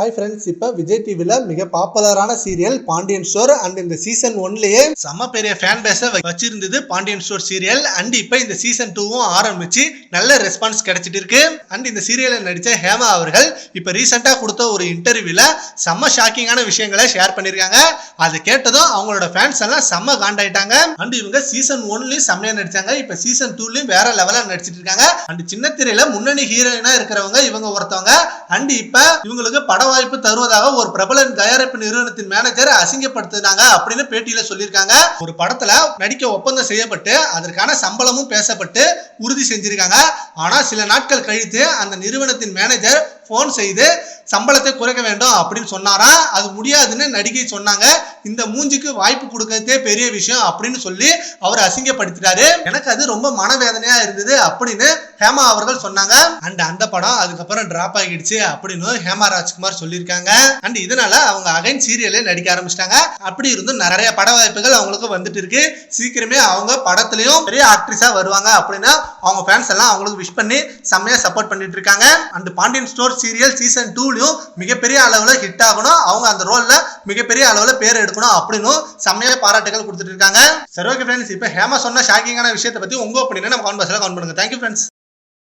Hi friends இப்போ விஜய் டிவியில் மிக பாப்புலரான சீரியல் பாண்டியன் ஸ்டோர் அண்ட் இந்த சீசன் ஒன்லயே செம்ம பெரிய ஃபேன் பேஸை வச்சிருந்தது பாண்டியன் ஸ்டோர் சீரியல் அண்ட் இப்போ இந்த சீசன் டூவும் ஆரம்பிச்சு நல்ல ரெஸ்பான்ஸ் கிடைச்சிட்டு இருக்கு. அண்ட் இந்த சீரியலில் நடித்த ஹேமா அவர்கள் இப்போ ரீசெண்டாக கொடுத்த ஒரு இன்டர்வியூல செம்ம ஷாக்கிங்கான விஷயங்களை ஷேர் பண்ணியிருக்காங்க அது கேட்டதும் அவங்களோட ஃபேன்ஸ் எல்லாம் செம்ம காண்டாயிட்டாங்க. அண்ட் இவங்க சீசன் ஒன்லயும் செம்மையா நடிச்சாங்க. இப்போ சீசன் டூலயும் வேற லெவலா நடிச்சிட்டு இருக்காங்க. அண்ட் சின்ன திரையில முன்னணி ஹீரோயினா இருக்கிறவங்க இவங்க ஒருத்தவங்க. அண்ட் இப்ப இவங்களுக்கு படம் வாய்ப்பு தருவதாக ஒரு பிரபல தயாரிப்பு நிறுவனத்தின் மேனேஜர் அசிங்கப்படுத்தினாங்க அப்படின்னு பேட்டியில சொல்லியிருக்காங்க. ஒரு படத்துல நடிக்க ஒப்பந்தம் செய்யப்பட்டு அதற்கான சம்பளமும் பேசப்பட்டு உறுதி செஞ்சிருக்காங்க. ஆனா சில நாட்கள் கழித்து அந்த நிறுவனத்தின் மேனேஜர் ஃபோன் செய்து சம்பளத்தை குறைக்க வேண்டும் அப்படின்னு சொன்னாரா? அது முடியாதுன்னு நடிகை சொன்னாங்க. இந்த மூஞ்சிக்கு வாய்ப்பு கொடுக்கறதே பெரிய விஷயம் அப்படின்னு சொல்லி அவர் அசிங்கப்படுத்திட்டாரு. எனக்கு அது ரொம்ப மனவேதனையா இருந்தது அப்படின்னு ஹேமா அவர்கள் சொன்னாங்க அண்ட் அந்த படம் அதுக்கப்புறம் டிராப் ஆகிடுச்சு அப்படின்னு ஹேமா ராஜ்குமார் சொல்லியிருக்காங்க. அண்ட் இதனால அவங்க அகைன் சீரியலே நடிக்க ஆரம்பிச்சிட்டாங்க. அப்படி இருந்தும் நிறைய பட வாய்ப்புகள் அவங்களுக்கு வந்துட்டு இருக்கு. சீக்கிரமே அவங்க படத்துலயும் பெரிய ஆக்ட்ரஸா வருவாங்க அப்படின்னா அவங்க ஃபேன்ஸ் எல்லாம் அவங்களுக்கு விஷ் பண்ணி செம்மையா சப்போர்ட் பண்ணிட்டு இருக்காங்க. And Pandian store serial season டூலயும் மிகப்பெரிய அளவுல ஹிட் ஆகணும். அவங்க அந்த ரோல்ல மிகப்பெரிய அளவுல பேர் எடுக்கணும் அப்படின்னு செம்மையா பாராட்டுகள் கொடுத்துட்டு இருக்காங்க. சரி ஓகே ஃப்ரெண்ட்ஸ் இப்போ ஹேமா சொன்ன ஷாக்கிங்கான விஷயத்தை பத்தி உங்க ஒப்பீனியனை நம்ம கமெண்ட் பாக்ஸ்ல கமெண்ட் பண்ணுங்க. Thank you friends